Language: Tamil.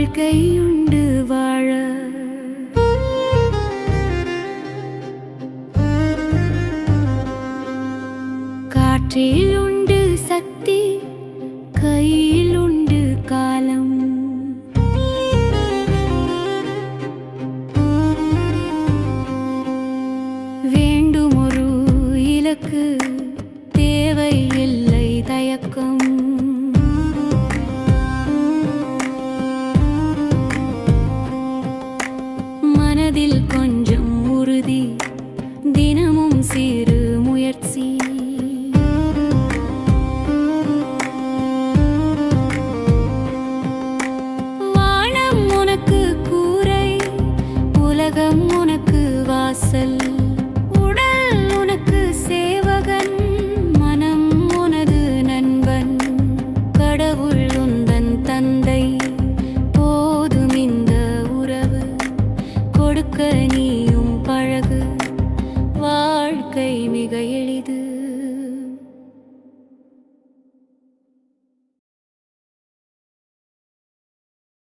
வாழ்க்கையுண்டு வாழ. காற்றில் உண்டு சக்தி கையில் உண்டு காலம். வேண்டும் ஒரு இலக்கு தேவை இல்லை தயக்கம். மனதில் கொஞ்சம் உறுதி. தினமும் சீர் நீயும் பழகு. வாழ்க்கை மிக எளிது.